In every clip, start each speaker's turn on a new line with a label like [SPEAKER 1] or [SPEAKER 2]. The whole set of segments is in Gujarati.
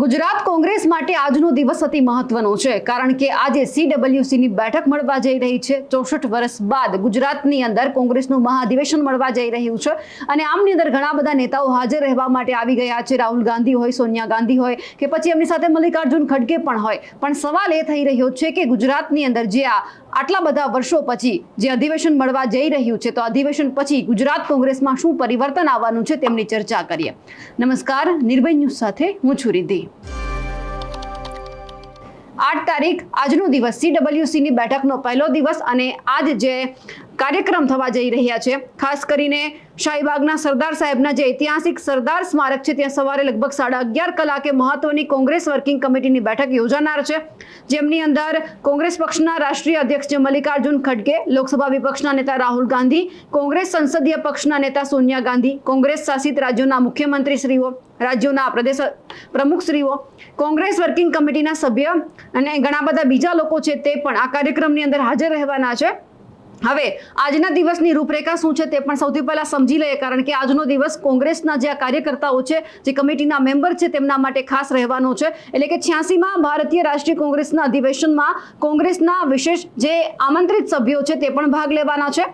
[SPEAKER 1] ગુજરાત કોંગ્રેસ માટે આજનો દિવસ અતિ મહત્વનો છે, કારણ કે આજે સીડબ્લ્યુસીની બેઠક મળવા જઈ રહી છે. ચોસઠ વર્ષ બાદ ગુજરાતની અંદર કોંગ્રેસનું મહાધિવેશન મળવા જઈ રહ્યું છે અને આમની અંદર ઘણા બધા નેતાઓ હાજર રહેવા માટે આવી ગયા છે. રાહુલ ગાંધી હોય, સોનિયા ગાંધી હોય કે પછી એમની સાથે મલ્લિકાર્જુન ખડગે પણ હોય. પણ સવાલ એ થઈ રહ્યો છે કે ગુજરાતની અંદર જે આ આટલા બધા વર્ષો પછી જે અધિવેશન મળવા જઈ રહ્યું છે, તો અધિવેશન પછી ગુજરાત કોંગ્રેસમાં શું પરિવર્તન આવવાનું છે તેમની ચર્ચા કરીએ. નમસ્કાર, નિર્ભય ન્યૂઝ સાથે હું છું રિદ્ધિ. આઠ તારીખ આજનો દિવસ. સીડબ્લ્યુસીની બેઠકનો પહેલો દિવસ અને આજ જે કાર્યક્રમ થવા જઈ રહ્યા છે, ખાસ કરીને શાહીબાગના સરદાર સાહેબના જે ઐતિહાસિક સરદાર સ્મારક છે, ત્યાં સવારે લગભગ સાડા અગિયાર કલાકે મહત્વની કોંગ્રેસ વર્કિંગ કમિટીની બેઠક યોજાનાર છે. જેમની અંદર કોંગ્રેસ પક્ષના રાષ્ટ્રીય અધ્યક્ષ જે મલ્લિકાર્જુન ખડગે, લોકસભા વિપક્ષના નેતા રાહુલ ગાંધી, કોંગ્રેસ સંસદીય પક્ષના નેતા સોનિયા ગાંધી, કોંગ્રેસ શાસિત રાજ્યોના મુખ્યમંત્રીશ્રીઓ રાજ્યોના પ્રદેશ પ્રમુખશ્રીઓ, કોંગ્રેસ વર્કિંગ કમિટીના સભ્ય અને ઘણા બધા બીજા લોકો છે તે પણ આ કાર્યક્રમની અંદર હાજર રહેવાના છે. હવે આજના દિવસની રૂપરેખા શું છે તે પણ સૌથી પહેલા સમજી લઈએ કારણ કે આજનો દિવસ કોંગ્રેસના જે આ કાર્યકર્તાઓ છે, જે કમિટીના મેમ્બર છે તેમના માટે ખાસ રહેવાનો છે. એટલે કે છ્યાસીમાં ભારતીય રાષ્ટ્રીય કોંગ્રેસના અધિવેશનમાં કોંગ્રેસના વિશેષ જે આમંત્રિત સભ્યો છે તે પણ ભાગ લેવાના છે.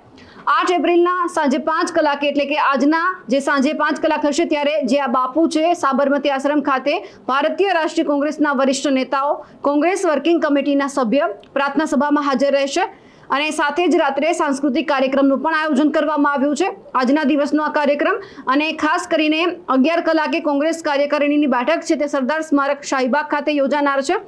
[SPEAKER 1] આઠ એપ્રિલના સાંજે પાંચ કલાકે, એટલે કે આજના જે સાંજે પાંચ કલાક હશે ત્યારે જે આ બાપુ છે સાબરમતી આશ્રમ ખાતે ભારતીય રાષ્ટ્રીય કોંગ્રેસના વરિષ્ઠ નેતાઓ, કોંગ્રેસ વર્કિંગ કમિટીના સભ્ય પ્રાર્થના સભામાં હાજર રહેશે. અને સાથે જ રાત્રે સાંસ્કૃતિક કાર્યક્રમનું પણ આયોજન કરવામાં આવ્યું છે. આજના દિવસનો આ કાર્યક્રમ અને ખાસ કરીને અગિયાર કલાકે કોંગ્રેસ કાર્યકારિણીની બેઠક છે તે સરદાર સ્મારક શાહીબાગ ખાતે યોજાનાર છે.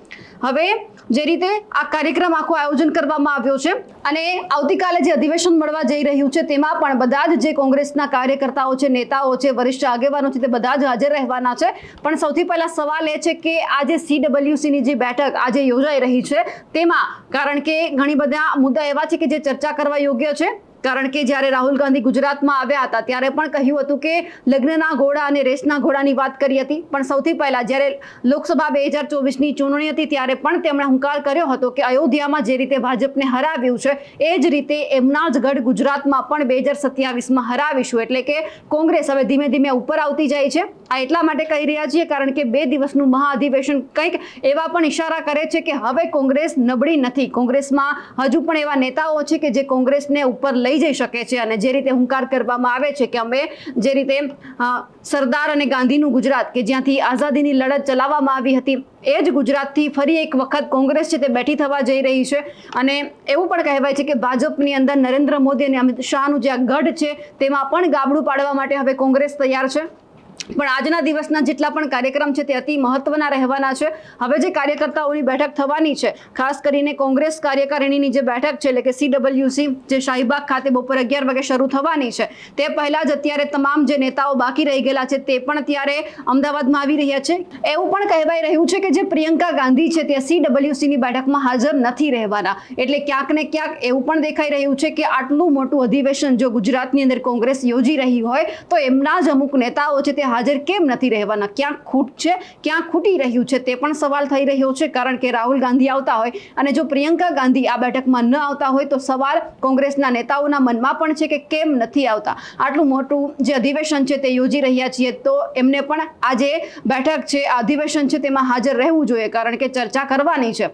[SPEAKER 1] હવે જે રીતે આ કાર્યક્રમ આખું આયોજન કરવામાં આવ્યો છે અને આવતીકાલે જે અધિવેશન મળવા જઈ રહ્યું છે તેમાં પણ બધા જ જે કોંગ્રેસના કાર્યકર્તાઓ છે, નેતાઓ છે, વરિષ્ઠ આગેવાનો છે તે બધા જ હાજર રહેવાના છે. પણ સૌથી પહેલા સવાલ એ છે કે આજે સીડબ્લ્યુસીની જે બેઠક આજે યોજાઈ રહી છે તેમાં કારણ કે ઘણી બધા મુદ્દા એવા છે કે જે ચર્ચા કરવા યોગ્ય છે. કારણ કે જ્યારે રાહુલ ગાંધી ગુજરાતમાં આવ્યા હતા, ત્યારે પણ કહ્યું હતું કે લગ્નના ઘોડા અને રેસના ઘોડાની વાત કરી હતી. પણ સૌથી પહેલા જ્યારે લોકસભા બે હજાર ચોવીસની ચૂંટણી હતી, ત્યારે પણ તેમણે હુંકાર કર્યો હતો કે અયોધ્યામાં જે રીતે ભાજપને હરાવ્યું છે, એ જ રીતે એમના જ ગઢ ગુજરાતમાં પણ બે હજાર સત્યાવીસમાં હરાવીશું. એટલે કે કોંગ્રેસ હવે ધીમે ધીમે ઉપર આવતી જાય છે. આ એટલા માટે કહી રહ્યા છીએ કારણ કે બે દિવસનું મહાઅધિવેશન કંઈક એવા પણ ઇશારા કરે છે કે હવે કોંગ્રેસ નબળી નથી. કોંગ્રેસમાં હજુ પણ એવા નેતાઓ છે કે જે કોંગ્રેસને ઉપર લઈ જઈ શકે છે અને જે રીતે હુંકાર કરવામાં આવે છે કે અમે જે રીતે સરદાર અને ગાંધીનું ગુજરાત કે જ્યાંથી આઝાદીની લડત ચલાવવામાં આવી હતી, એ જ ગુજરાતથી ફરી એક વખત કોંગ્રેસ છે તે બેઠી થવા જઈ રહી છે. અને એવું પણ કહેવાય છે કે ભાજપની અંદર નરેન્દ્ર મોદી અને અમિત શાહનું જે આ ગઢ છે તેમાં પણ ગાબડું પાડવા માટે હવે કોંગ્રેસ તૈયાર છે. પણ આજના દિવસના જેટલા પણ કાર્યક્રમ છે તે અતિ મહત્વના રહેવાના છે. હવે જે કાર્યકર્તાઓની બેઠક થવાની છે, ખાસ કરીને કોંગ્રેસ કાર્યકારિણીની જે બેઠક છે, એટલે કે સીડબલ્યુસી જે શાહીબાગ ખાતે બપોર અગિયાર વાગે શરૂ થવાની છે, તે પહેલા જ અત્યારે તમામ જે નેતાઓ બાકી રહી ગયેલા છે, તે પણ અત્યારે અમદાવાદમાં આવી રહ્યા છે. એવું પણ કહેવાય રહ્યું છે કે જે પ્રિયંકા ગાંધી છે, તે સીડબલ્યુસીની બેઠકમાં હાજર નથી રહેવાના. એટલે ક્યાંક ને ક્યાંક એવું પણ દેખાઈ રહ્યું છે કે આટલું મોટું અધિવેશન જો ગુજરાતની અંદર કોંગ્રેસ યોજી રહી હોય, તો એમના જ અમુક નેતાઓ છે તે હાજર કેમ નથી રહેવાના? ક્યાં ખૂટ છે? ક્યાં ખૂટી રહ્યું છે? તે પણ સવાલ થઈ રહ્યો છે, કારણ કે રાહુલ ગાંધી આવતા હોય અને જો પ્રિયંકા ગાંધી આ બેઠકમાં ન આવતા હોય, તો સવાલ કોંગ્રેસના નેતાઓના મનમાં પણ છે કે કેમ નથી આવતા? આટલું મોટું જે અધિવેશન છે તે યોજી રહ્યા છીએ, તો એમને પણ આજે બેઠક છે, આ અધિવેશન છે તેમાં હાજર રહેવું જોઈએ, કારણ કે ચર્ચા કરવાની છે.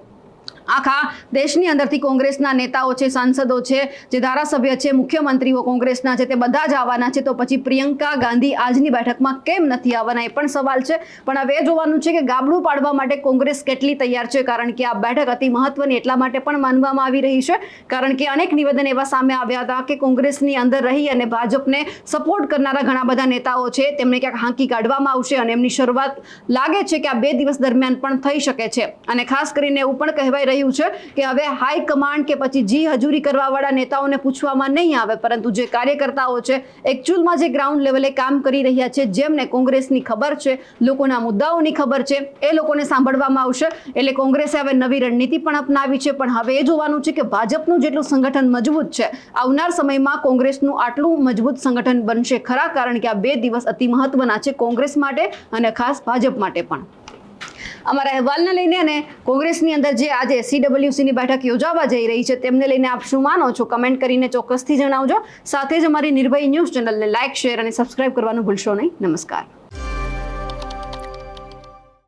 [SPEAKER 1] આખા દેશની અંદરથી કોંગ્રેસના નેતાઓ છે, સાંસદો છે, જે ધારાસભ્ય છે, મુખ્યમંત્રીઓ કોંગ્રેસના છે, તે બધા જ આવવાના છે. તો પછી પ્રિયંકા ગાંધી આજની બેઠકમાં કેમ નથી આવવાના, એ પણ સવાલ છે. પણ હવે જોવાનું છે કે ગાબડું પાડવા માટે કોંગ્રેસ કેટલી તૈયાર છે? કારણ કે આ બેઠક અતિ મહત્વની એટલા માટે પણ માનવામાં આવી રહી છે. કારણ કે અનેક નિવેદન એવા સામે આવ્યા હતા કે કોંગ્રેસની અંદર રહી અને ભાજપને સપોર્ટ કરનારા ઘણા બધા નેતાઓ છે, તેમને ક્યાંક હાંકી કાઢવામાં આવશે અને એમની શરૂઆત લાગે છે કે આ બે દિવસ દરમિયાન પણ થઈ શકે છે. અને ખાસ કરીને એવું પણ કહેવાય રહ્યું છે કે હવે હાઈ કે પછી જી હજુરી કરવાવાળા નેતાઓને પૂછવામાં નહીં આવે, પરંતુ જે કાર્યકર્તાઓ છે એકચ્યુઅલમાં જે ગ્રાઉન્ડ લેવલે કામ કરી રહ્યા છે, જેમને કોંગ્રેસની ખબર છે, લોકોના મુદ્દાઓની ખબર છે, એ લોકોને સાંભળવામાં આવશે. એટલે કોંગ્રેસે હવે નવી રણનીતિ પણ અપનાવી છે, પણ હવે એ જોવાનું છે કે ભાજપનું જેટલું સંગઠન મજબૂત છે, આવનાર સમયમાં કોંગ્રેસનું આટલું મજબૂત સંગઠન બનશે ખરા, કારણ કે આ બે દિવસ અતિ મહત્વના છે કોંગ્રેસ માટે અને ખાસ ભાજપ માટે પણ. અમારા અહેવાલને લઈને અને કોંગ્રેસની અંદર જે આજે સીડબ્લ્યુસીની બેઠક યોજાવા જઈ રહી છે, તેમને લઈને આપ શું માનો છો? કમેન્ટ કરીને ચોક્કસથી જણાવજો. સાથે જ અમારી નિર્ભય ન્યૂઝ ચેનલને લાઇક શેર અને સબસ્ક્રાઇબ કરવાનું ભૂલશો નહીં. નમસ્કાર.